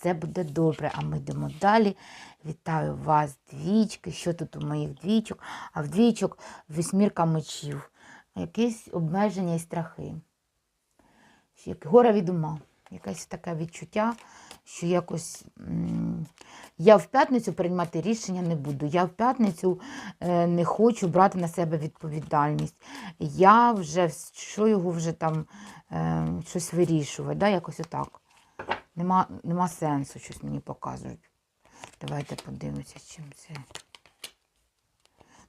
все буде добре. А ми йдемо далі. Вітаю вас, двічки. Що тут у моїх двічок? А в двічок вісьмірка мечів. Якісь обмеження і страхи. Горе від ума. Якесь таке відчуття, що якось я в п'ятницю приймати рішення не буду. Я в п'ятницю е, не хочу брати на себе відповідальність. Я вже що його вже там е, щось вирішувати, да? якось отак. Нема, нема сенсу, щось мені показують. Давайте подивимося, чим це.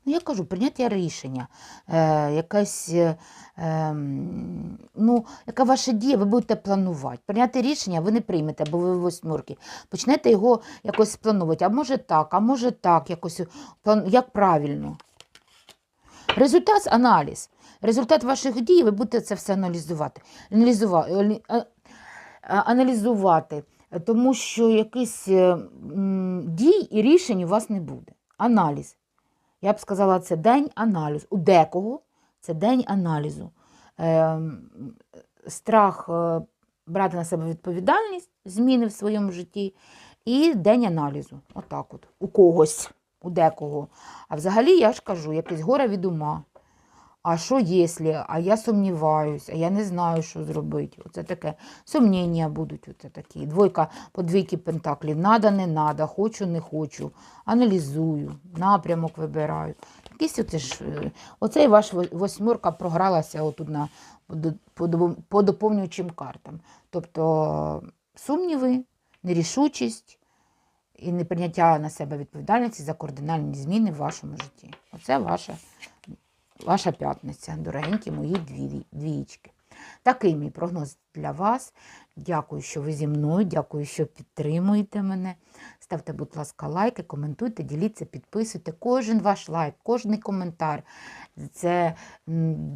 Ну, я кажу, прийняття рішення, е, якась, е, ем, ну, яка ваша дія, ви будете планувати. Прийняти рішення ви не приймете, бо ви восьмерки. Почнете його якось спланувати. А може так, а може так, якось, як правильно. Результат аналіз. Результат ваших дій, ви будете це все аналізувати. Аналізувати, аналізувати тому що якийсь е, дій і рішень у вас не буде. Аналіз. Я б сказала, це день аналізу. У декого це день аналізу. Ем, Страх е, брати на себе відповідальність, зміни в своєму житті, і день аналізу. Отак от. У когось, у декого. А взагалі, я ж кажу, якесь горе від ума. А що якщо? А я сумніваюсь, а я не знаю, що зробити. Оце таке сумніння будуть. Оце такі. Двойка по двійки пентаклів. Надо, не надо, хочу, не хочу. Аналізую, напрямок вибираю. Якийсь оце ж, е, оцей ваш во- восьмерка програлася отут на, по по доповнюючим картам. Тобто сумніви, нерішучість і неприйняття на себе відповідальності за кардинальні зміни в вашому житті. Оце ваша ваша п'ятниця, дорогенькі мої дві, двієчки. Такий мій прогноз для вас. Дякую, що ви зі мною, дякую, що підтримуєте мене. Ставте, будь ласка, лайки, коментуйте, діліться, підписуйте. Кожен ваш лайк, кожен коментар. Це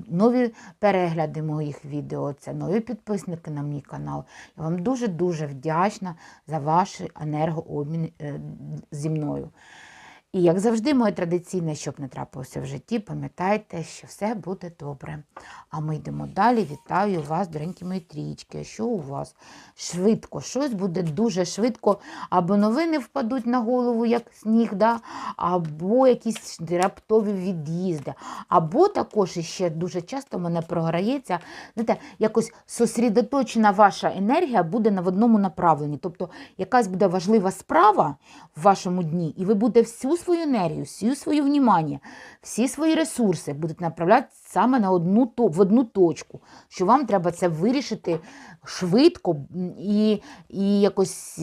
нові перегляди моїх відео, це нові підписники на мій канал. Я вам дуже-дуже вдячна за ваш енергообмін е, зі мною. І як завжди, моє традиційне, щоб не трапилося в житті, пам'ятайте, що все буде добре. А ми йдемо далі. Вітаю вас, доренькі мої трічки. Що у вас? Швидко, щось буде дуже швидко, або новини впадуть на голову, як сніг, да? або якісь раптові від'їзди. Або також іще дуже часто мене програється, знаєте, якось сосредоточена ваша енергія буде на в одному направленні. Тобто якась буде важлива справа в вашому дні, і ви будете всю свою енергію, всю свою внимання, всі свої ресурси будуть направляти саме на одну, в одну точку, що вам треба це вирішити швидко і, і якось